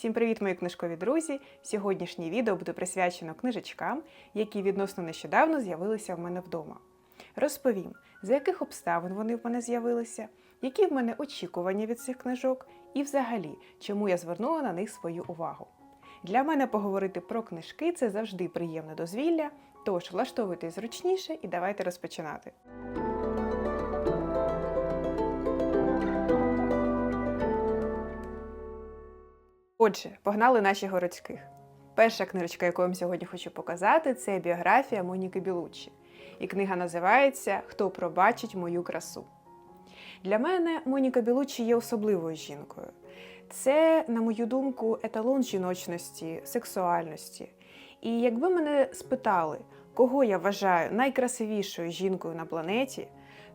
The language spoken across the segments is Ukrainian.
Всім привіт, мої книжкові друзі! Сьогоднішнє відео буде присвячено книжечкам, які відносно нещодавно з'явилися в мене вдома. Розповім, за яких обставин вони в мене з'явилися, які в мене очікування від цих книжок, і взагалі, чому я звернула на них свою увагу. Для мене поговорити про книжки це завжди приємне дозвілля, тож влаштовуйтесь зручніше і давайте розпочинати. Отже, погнали наші городських. Перша книжечка, яку я вам сьогодні хочу показати, це біографія Моніки Білуччі. І книга називається Хто пробачить мою красу. Для мене Моніка Білуччі є особливою жінкою. Це, на мою думку, еталон жіночності, сексуальності. І якби мене спитали, кого я вважаю найкрасивішою жінкою на планеті,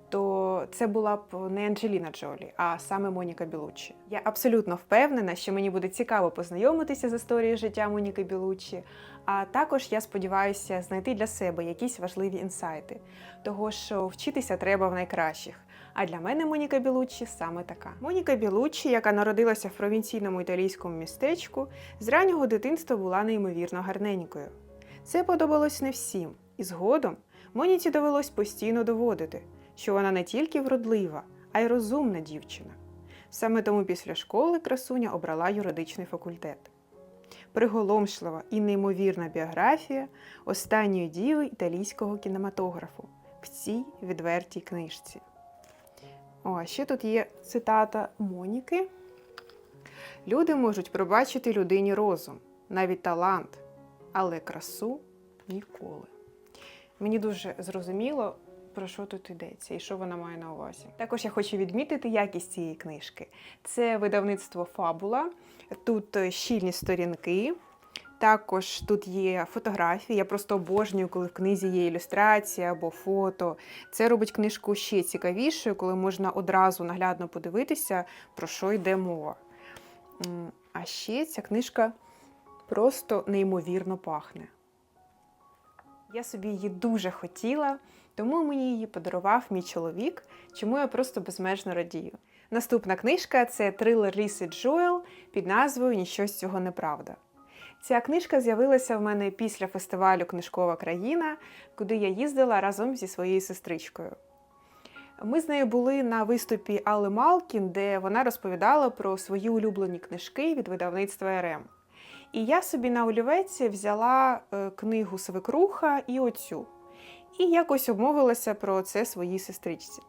то це була б не Анджеліна Джолі, а саме Моніка Білуччі. Я абсолютно впевнена, що мені буде цікаво познайомитися з історією життя Моніки Білуччі. А також я сподіваюся знайти для себе якісь важливі інсайти, того що вчитися треба в найкращих. А для мене Моніка Білуччі саме така. Моніка Білуччі, яка народилася в провінційному італійському містечку, з раннього дитинства була неймовірно гарненькою. Це подобалось не всім, і згодом Моніці довелось постійно доводити, що вона не тільки вродлива, а й розумна дівчина. Саме тому після школи красуня обрала юридичний факультет. Приголомшлива і неймовірна біографія останньої діви італійського кінематографу в цій відвертій книжці. О, а ще тут є цитата Моніки. Люди можуть пробачити людині розум, навіть талант, але красу ніколи. Мені дуже зрозуміло, про що тут йдеться і що вона має на увазі. Також я хочу відмітити якість цієї книжки. Це видавництво Фабула, тут е, щільні сторінки. Також тут є фотографії. Я просто обожнюю, коли в книзі є ілюстрація або фото. Це робить книжку ще цікавішою, коли можна одразу наглядно подивитися, про що йде мова. А ще ця книжка просто неймовірно пахне. Я собі її дуже хотіла, тому мені її подарував мій чоловік, чому я просто безмежно радію. Наступна книжка це трилер Ліси Джоел під назвою Ніщо з цього неправда. Ця книжка з'явилася в мене після фестивалю Книжкова країна, куди я їздила разом зі своєю сестричкою. Ми з нею були на виступі Алли Малкін, де вона розповідала про свої улюблені книжки від видавництва РМ. І я собі на олівець взяла е, книгу Свекруха і оцю. І якось обмовилася про це своїй сестричці.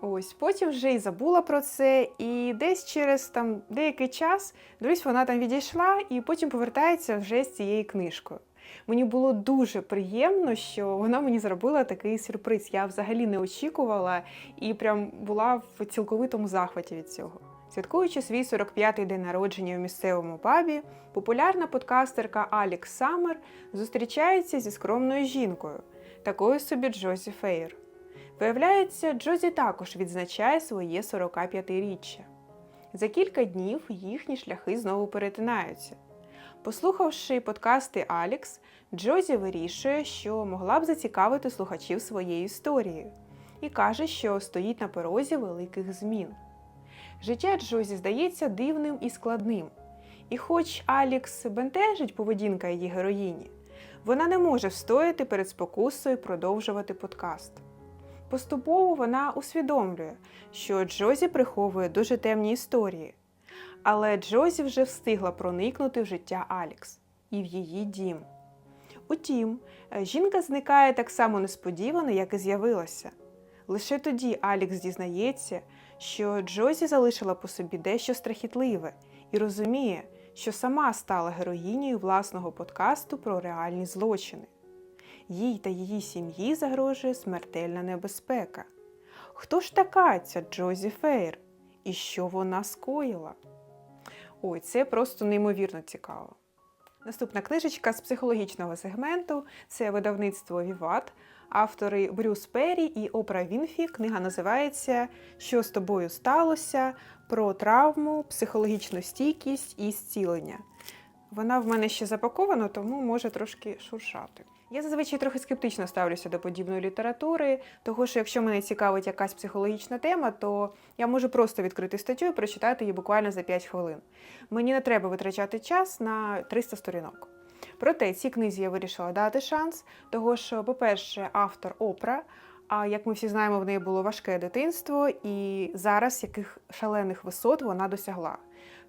Ось потім вже й забула про це, і десь через там деякий час дивлюсь, вона там відійшла і потім повертається вже з цією книжкою. Мені було дуже приємно, що вона мені зробила такий сюрприз. Я взагалі не очікувала і прям була в цілковитому захваті від цього. Святкуючи свій 45-й день народження у місцевому пабі, популярна подкастерка Алікс Саммер зустрічається зі скромною жінкою, такою собі Джозі Фейр. Виявляється, Джозі також відзначає своє 45-річчя. За кілька днів їхні шляхи знову перетинаються. Послухавши подкасти Алікс, Джозі вирішує, що могла б зацікавити слухачів своєю історією, і каже, що стоїть на порозі великих змін. Життя Джозі здається дивним і складним. І хоч Алікс бентежить поведінка її героїні, вона не може встояти перед спокусою продовжувати подкаст. Поступово вона усвідомлює, що Джозі приховує дуже темні історії. Але Джозі вже встигла проникнути в життя Алікс і в її дім. Утім, жінка зникає так само несподівано, як і з'явилася. Лише тоді Алікс дізнається, що Джозі залишила по собі дещо страхітливе і розуміє, що сама стала героїнею власного подкасту про реальні злочини. Їй та її сім'ї загрожує смертельна небезпека. Хто ж така ця Джозі Фейр? І що вона скоїла? Ой, це просто неймовірно цікаво. Наступна книжечка з психологічного сегменту це видавництво Віват, автори Брюс Перрі і Опра Вінфі. Книга називається Що з тобою сталося? Про травму, психологічну стійкість і зцілення. Вона в мене ще запакована, тому може трошки шуршати. Я зазвичай трохи скептично ставлюся до подібної літератури, того що якщо мене цікавить якась психологічна тема, то я можу просто відкрити статтю і прочитати її буквально за 5 хвилин. Мені не треба витрачати час на 300 сторінок. Проте цій книзі я вирішила дати шанс, того що, по-перше, автор Опра. А як ми всі знаємо, в неї було важке дитинство, і зараз яких шалених висот вона досягла.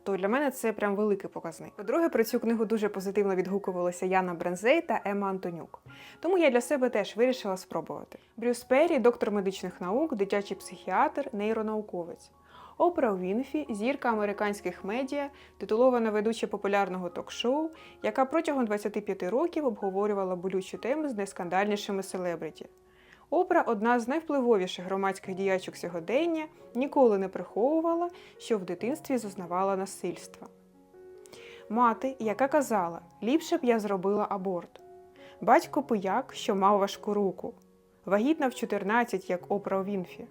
То для мене це прям великий показник. По-друге, про цю книгу дуже позитивно відгукувалися Яна Брензей та Ема Антонюк. Тому я для себе теж вирішила спробувати. Брюс Перрі, доктор медичних наук, дитячий психіатр, нейронауковець. Опра Вінфі, зірка американських медіа, титулована ведуча популярного ток-шоу, яка протягом 25 років обговорювала болючі теми з найскандальнішими селебриті. Опра, одна з найвпливовіших громадських діячок сьогодення, ніколи не приховувала, що в дитинстві зазнавала насильства. Мати, яка казала, ліпше б я зробила аборт. Батько пияк, що мав важку руку, вагітна в 14, як Опра Вінфі.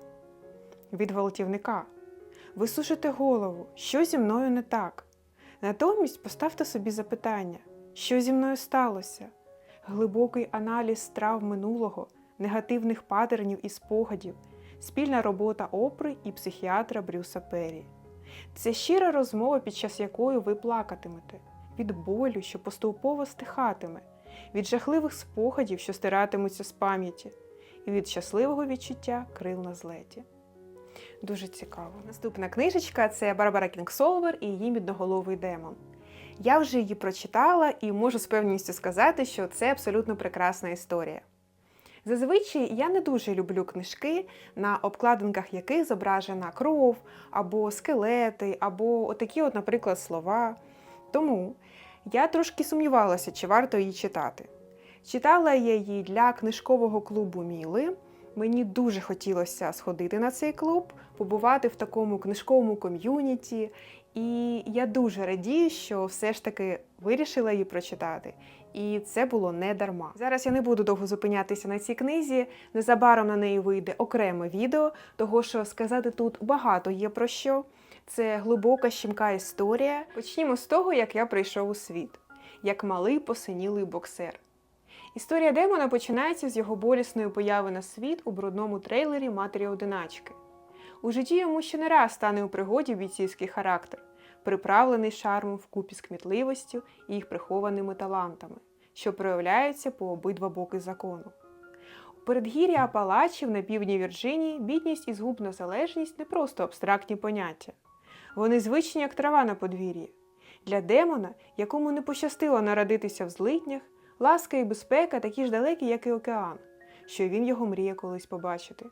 Від гвалтівника. Ви сушите голову, що зі мною не так. Натомість поставте собі запитання, що зі мною сталося? Глибокий аналіз страв минулого, негативних патернів і спогадів, спільна робота опри і психіатра Брюса Перрі. Це щира розмова, під час якої ви плакатимете, від болю, що поступово стихатиме, від жахливих спогадів, що стиратимуться з пам'яті, і від щасливого відчуття крил на злеті. Дуже цікаво. Наступна книжечка це Барбара Кінгсолвер і її мідноголовий демон. Я вже її прочитала і можу з певністю сказати, що це абсолютно прекрасна історія. Зазвичай я не дуже люблю книжки, на обкладинках яких зображена кров, або скелети, або отакі, от, наприклад, слова. Тому я трошки сумнівалася, чи варто її читати. Читала я її для книжкового клубу Міли. Мені дуже хотілося сходити на цей клуб, побувати в такому книжковому ком'юніті. І я дуже радію, що все ж таки вирішила її прочитати. І це було не дарма. Зараз я не буду довго зупинятися на цій книзі. Незабаром на неї вийде окреме відео, того що сказати тут багато є про що. Це глибока щімка історія. Почнімо з того, як я прийшов у світ, як малий посинілий боксер. Історія Демона починається з його болісної появи на світ у брудному трейлері матері одиначки. У житті йому ще не раз стане у пригоді бійцівський характер, приправлений шармом вкупі з кмітливостю і їх прихованими талантами, що проявляються по обидва боки закону. У передгір'ї Апалачів на півдні Вірджинії бідність і згубна залежність не просто абстрактні поняття. Вони звичні, як трава на подвір'ї. Для демона, якому не пощастило народитися в злиднях, ласка і безпека такі ж далекі, як і океан, що він його мріє колись побачити.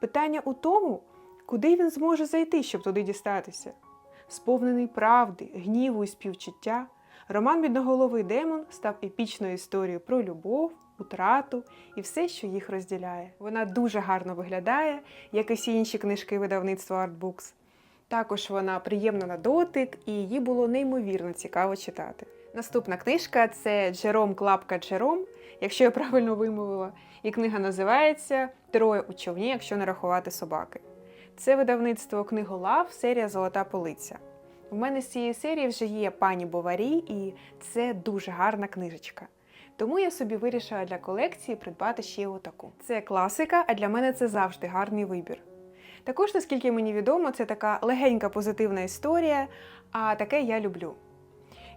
Питання у тому, куди він зможе зайти, щоб туди дістатися. Сповнений правди, гніву і співчуття, роман Бідноголовий демон став епічною історією про любов, утрату і все, що їх розділяє. Вона дуже гарно виглядає, як і всі інші книжки видавництва Artbooks. Також вона приємна на дотик, і її було неймовірно цікаво читати. Наступна книжка це Джером Клапка Джером, якщо я правильно вимовила, і книга називається Троє у човні, якщо не рахувати собаки. Це видавництво книголав, серія Золота полиця. У мене з цієї серії вже є пані Боварі, і це дуже гарна книжечка. Тому я собі вирішила для колекції придбати ще отаку. Це класика, а для мене це завжди гарний вибір. Також, наскільки мені відомо, це така легенька позитивна історія, а таке я люблю.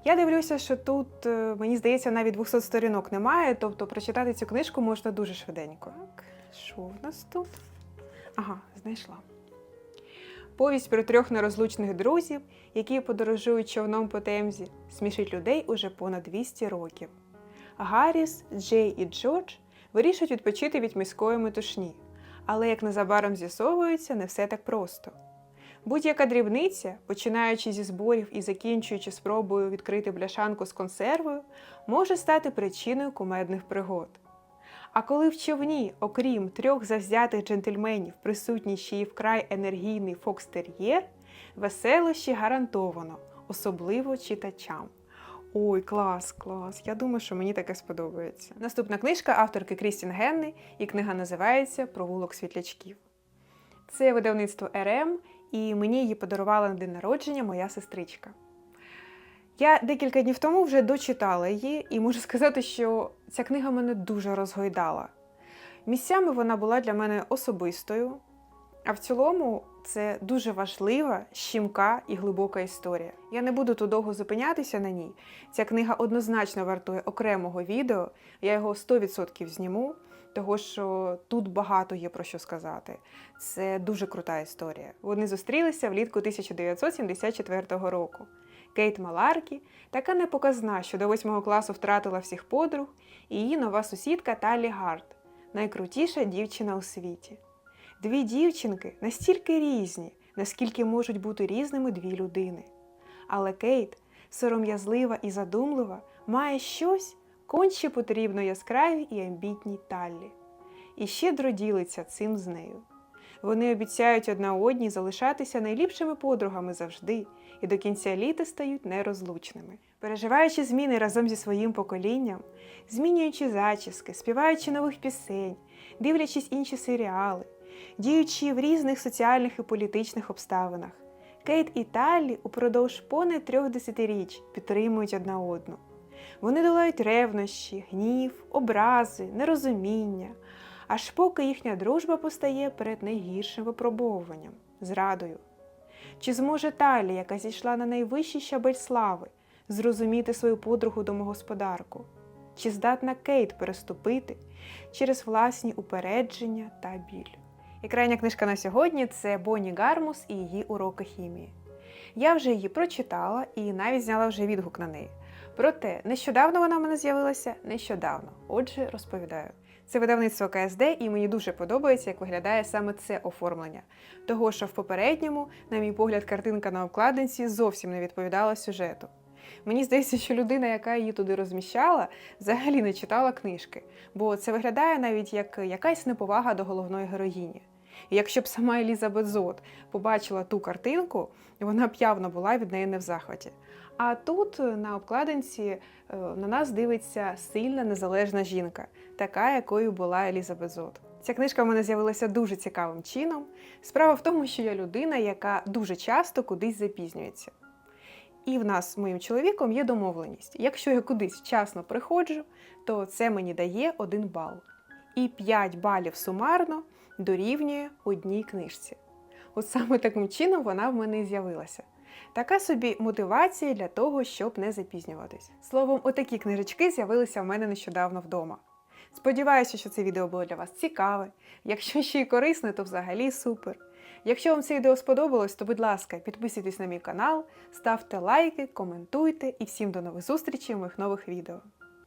Я дивлюся, що тут, е, мені здається, навіть 200 сторінок немає, тобто прочитати цю книжку можна дуже швиденько. Так, що в нас тут? Ага, знайшла. Повість про трьох нерозлучних друзів, які подорожують човном по темзі, смішить людей уже понад 200 років. Гарріс, Джей і Джордж вирішують відпочити від міської метушні, але як незабаром з'ясовується, не все так просто. Будь-яка дрібниця, починаючи зі зборів і закінчуючи спробою відкрити бляшанку з консервою, може стати причиною кумедних пригод. А коли в човні, окрім трьох завзятих джентльменів, присутній ще й вкрай енергійний фокстер'єр, веселощі гарантовано, особливо читачам. Ой, клас, клас! Я думаю, що мені таке сподобається. Наступна книжка авторки Крістін Генни, і книга називається Провулок світлячків. Це видавництво РМ, і мені її подарувала на день народження моя сестричка. Я декілька днів тому вже дочитала її, і можу сказати, що ця книга мене дуже розгойдала. Місцями вона була для мене особистою, а в цілому це дуже важлива, щімка і глибока історія. Я не буду тут довго зупинятися на ній. Ця книга однозначно вартує окремого відео. Я його 100% зніму, того що тут багато є про що сказати. Це дуже крута історія. Вони зустрілися влітку 1974 року. Кейт Маларкі, така непоказна, що до восьмого класу втратила всіх подруг, і її нова сусідка Талі Гарт, найкрутіша дівчина у світі. Дві дівчинки настільки різні, наскільки можуть бути різними дві людини. Але Кейт, сором'язлива і задумлива, має щось конче потрібно яскравій і амбітній Таллі. І щедро ділиться цим з нею. Вони обіцяють одна одній залишатися найліпшими подругами завжди і до кінця літа стають нерозлучними. Переживаючи зміни разом зі своїм поколінням, змінюючи зачіски, співаючи нових пісень, дивлячись інші серіали, діючи в різних соціальних і політичних обставинах, Кейт і Таллі упродовж понад трьох десятиріч підтримують одна одну. Вони долають ревнощі, гнів, образи, нерозуміння, аж поки їхня дружба постає перед найгіршим випробовуванням зрадою. Чи зможе Талі, яка зійшла на найвищий щабель слави, зрозуміти свою подругу домогосподарку? Чи здатна Кейт переступити через власні упередження та біль? І крайня книжка на сьогодні це Бонні Гармус і її уроки хімії. Я вже її прочитала і навіть зняла вже відгук на неї. Проте нещодавно вона в мене з'явилася нещодавно. Отже, розповідаю. Це видавництво КСД, і мені дуже подобається, як виглядає саме це оформлення. Того, що в попередньому, на мій погляд, картинка на обкладинці зовсім не відповідала сюжету. Мені здається, що людина, яка її туди розміщала, взагалі не читала книжки, бо це виглядає навіть як якась неповага до головної героїні. І якщо б сама Елізабет Зот побачила ту картинку, вона б явно була від неї не в захваті. А тут на обкладинці е, на нас дивиться сильна незалежна жінка, така, якою була Елізабет Зот. Ця книжка в мене з'явилася дуже цікавим чином. Справа в тому, що я людина, яка дуже часто кудись запізнюється. І в нас з моїм чоловіком є домовленість. Якщо я кудись вчасно приходжу, то це мені дає один бал. І 5 балів сумарно дорівнює одній книжці. От саме таким чином вона в мене і з'явилася. Така собі мотивація для того, щоб не запізнюватись. Словом, отакі книжечки з'явилися в мене нещодавно вдома. Сподіваюся, що це відео було для вас цікаве. Якщо ще й корисне, то взагалі супер. Якщо вам це відео сподобалось, то будь ласка, підписуйтесь на мій канал, ставте лайки, коментуйте і всім до нових зустрічей у моїх нових відео.